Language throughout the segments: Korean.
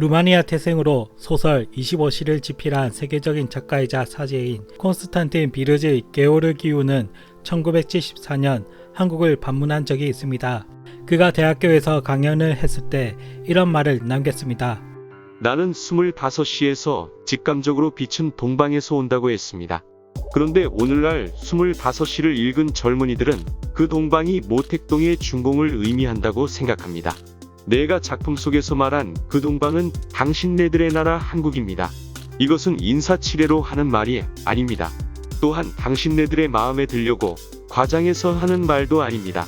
루마니아 태생으로 소설 25시를 집필한 세계적인 작가이자 사제인 콘스탄틴 비르즈 게오르기우는 1974년 한국을 방문한 적이 있습니다. 그가 대학교에서 강연을 했을 때 이런 말을 남겼습니다. 나는 25시에서 직감적으로 빛은 동방에서 온다고 했습니다. 그런데 오늘날 25시를 읽은 젊은이들은 그 동방이 모택동의 중공을 의미한다고 생각합니다. 내가 작품 속에서 말한 그 동방은 당신네들의 나라 한국입니다. 이것은 인사치레로 하는 말이 아닙니다. 또한 당신네들의 마음에 들려고 과장해서 하는 말도 아닙니다.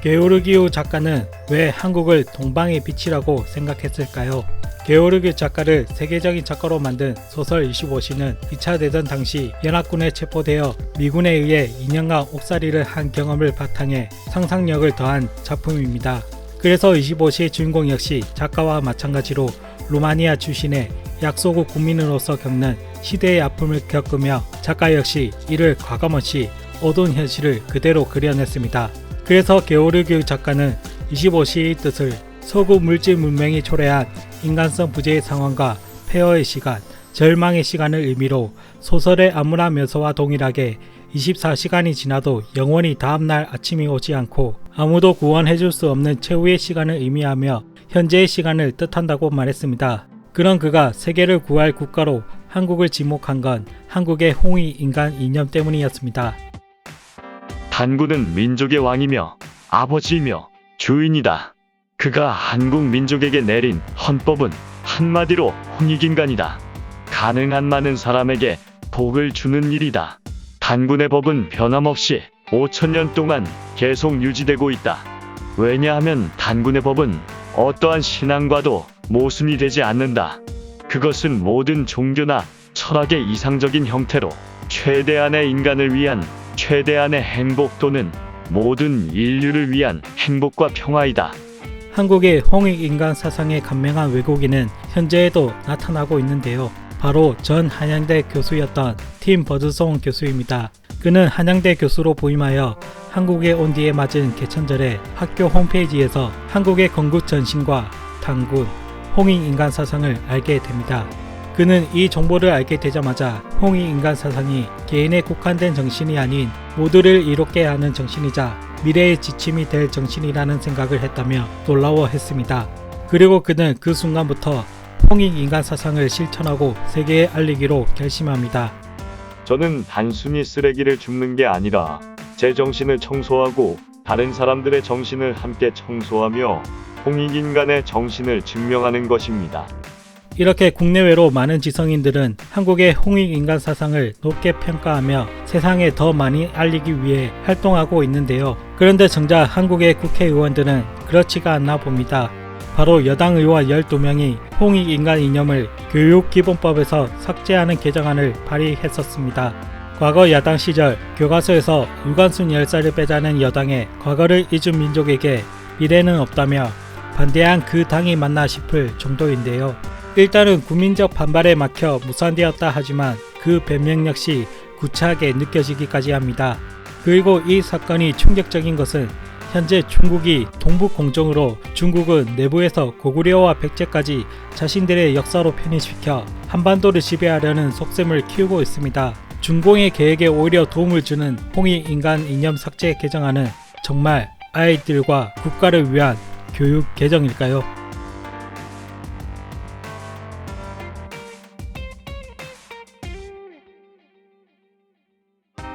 게오르기우 작가는 왜 한국을 동방의 빛이라고 생각했을까요? 게오르기 작가를 세계적인 작가로 만든 소설 25시는 2차 대전 당시 연합군에 체포되어 미군에 의해 2년간 옥살이를 한 경험을 바탕에 상상력을 더한 작품입니다. 그래서 25시의 주인공 역시 작가와 마찬가지로 루마니아 출신의 약소국 국민으로서 겪는 시대의 아픔을 겪으며 작가 역시 이를 과감없이 어두운 현실을 그대로 그려냈습니다. 그래서 게오르규 작가는 25시의 뜻을 서구 물질 문명이 초래한 인간성 부재의 상황과 폐허의 시간, 절망의 시간을 의미로 소설의 아무나 묘사와 동일하게 24시간이 지나도 영원히 다음날 아침이 오지 않고 아무도 구원해줄 수 없는 최후의 시간을 의미하며 현재의 시간을 뜻한다고 말했습니다. 그런 그가 세계를 구할 국가로 한국을 지목한 건 한국의 홍위 인간 이념 때문이었습니다. 단군은 민족의 왕이며 아버지이며 주인이다. 그가 한국 민족에게 내린 헌법은 한마디로 홍익인간이다. 가능한 많은 사람에게 복을 주는 일이다. 단군의 법은 변함없이 5천년 동안 계속 유지되고 있다. 왜냐하면 단군의 법은 어떠한 신앙과도 모순이 되지 않는다. 그것은 모든 종교나 철학의 이상적인 형태로 최대한의 인간을 위한 최대한의 행복 또는 모든 인류를 위한 행복과 평화이다. 한국의 홍익 인간 사상에 감명한 외국인은 현재에도 나타나고 있는데요. 바로 전 한양대 교수였던 팀 버드송 교수입니다. 그는 한양대 교수로 부임하여 한국에 온 뒤에 맞은 개천절에 학교 홈페이지에서 한국의 건국 전신과 단군, 홍익 인간 사상을 알게 됩니다. 그는 이 정보를 알게 되자마자 홍익 인간 사상이 개인에 국한된 정신이 아닌 모두를 이롭게 하는 정신이자 미래의 지침이 될 정신이라는 생각을 했다며 놀라워했습니다. 그리고 그는 그 순간부터 홍익 인간 사상을 실천하고 세계에 알리기로 결심합니다. 저는 단순히 쓰레기를 줍는 게 아니라 제 정신을 청소하고 다른 사람들의 정신을 함께 청소하며 홍익 인간의 정신을 증명하는 것입니다. 이렇게 국내외로 많은 지성인들은 한국의 홍익 인간 사상을 높게 평가하며 세상에 더 많이 알리기 위해 활동하고 있는데요. 그런데 정작 한국의 국회의원들은 그렇지가 않나 봅니다. 바로 여당 의원 12명이 홍익 인간 이념을 교육기본법에서 삭제하는 개정안을 발의했었습니다. 과거 야당 시절 교과서에서 유관순 열사를 빼자는 여당의 과거를 잊은 민족에게 미래는 없다며 반대한 그 당이 맞나 싶을 정도인데요. 일단은 국민적 반발에 막혀 무산되었다 하지만 그 변명 역시 구차하게 느껴지기까지 합니다. 그리고 이 사건이 충격적인 것은 현재 중국이 동북 공정으로 중국은 내부에서 고구려와 백제까지 자신들의 역사로 편입시켜 한반도를 지배하려는 속셈을 키우고 있습니다. 중공의 계획에 오히려 도움을 주는 홍익 인간 이념 삭제 개정안은 정말 아이들과 국가를 위한 교육 개정일까요?